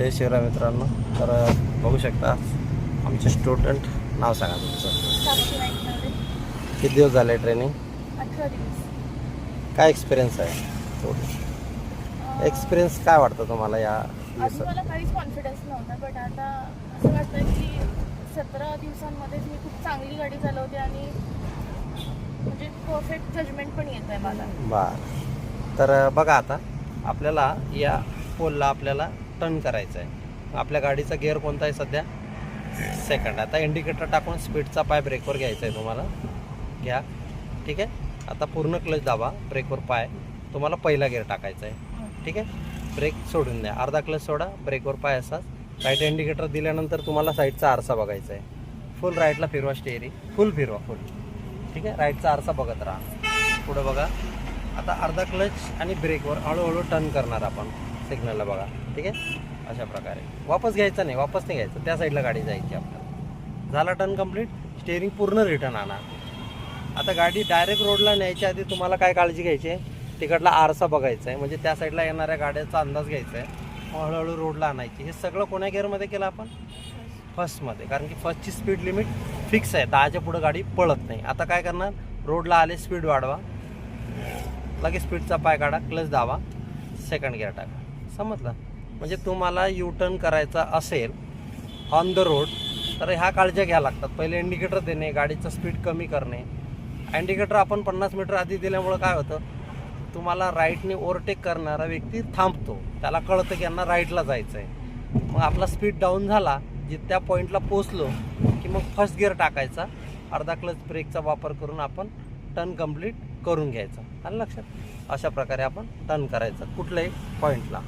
जय शिवराय मित्रांनो. तर बघू शकता आमचे स्टुडंट नाव सांगा तुमचं. किती दिवस झाले ट्रेनिंग काय एक्सपिरियन्स आहे? थोडी. एक्सपिरियन्स काय वाटतं तुम्हाला या मला काहीच कॉन्फिडन्स नव्हता बट आता असं वाटतं की सतरा दिवसांमध्येच मी खूप चांगली गाडी चालवते आणि म्हणजे परफेक्ट जजमेंट पण येत आहे मला. बर. तर बघा आता आपल्याला या पोलला आपल्याला टर्न करायचं आहे. आपल्या गाडीचा गिअर कोणता आहे सध्या? सेकंड आता इंडिकेटर टाकून स्पीडचा पाय ब्रेकवर घ्यायचा आहे तुम्हाला. घ्या. ठीक आहे? आता पूर्ण क्लच दाबा. ब्रेकवर पाय. तुम्हाला पहिला गिअर टाकायचा आहे. ठीक आहे? ब्रेक सोडून द्या. अर्धा क्लच सोडा. ब्रेकवर पाय असाच. राईट इंडिकेटर दिल्यानंतर तुम्हाला साईडचा आरसा बघायचा आहे. फुल राईटला फिरवा स्टेरी फुल फिरवा फुल ठीक आहे? राईटचा आरसा बघत राहा. पुढं बघा. आता अर्धा क्लच आणि ब्रेकवर हळूहळू टर्न करणार आपण. सिग्नलला बघा. ठीक आहे? अशा प्रकारे. वापस घ्यायचं नाही वापस नाही घ्यायचं. त्या साईडला गाडी जायची आपल्याला. झाला टर्न कंप्लीट स्टेअरिंग पूर्ण रिटर्न आणा. आता गाडी डायरेक्ट रोडला न्यायच्या आधी तुम्हाला काय काळजी घ्यायची? आहे तिकडला आरसा बघायचा आहे म्हणजे त्या साईडला येणाऱ्या गाड्याचा अंदाज घ्यायचा आहे हळूहळू रोडला आणायची. हे सगळं कोण्या गिअरमध्ये केलं आपण? फर्स्टमध्ये कारण की फर्स्टची स्पीड लिमिट फिक्स आहे. दहाच्या पुढं गाडी पळत नाही. आता काय करणार? रोडला आले स्पीड वाढवा. लगेच स्पीडचा पाय काढा. क्लच दावा सेकंड गिअर टाका. समजलं? म्हणजे तुम्हाला यू टर्न करायचा असेल ऑन द रोड तर ह्या काळज्या घ्या लागतात. पहिले इंडिकेटर देणे गाडीचं स्पीड कमी करणे. इंडिकेटर आपण पन्नास मीटर आधी दिल्यामुळं काय होतं? तुम्हाला राईटने ओव्हरटेक करणारा व्यक्ती थांबतो. त्याला कळतं की यांना राईटला जायचं आहे मग आपला स्पीड डाऊन झाला जे त्या पॉईंटला पोचलो की मग फर्स्ट गिअर टाकायचा. अर्धा क्लच ब्रेकचा वापर करून आपण टर्न कंप्लीट करून घ्यायचा. आणि लक्षात? अशा प्रकारे आपण टर्न करायचं कुठल्याही पॉईंटला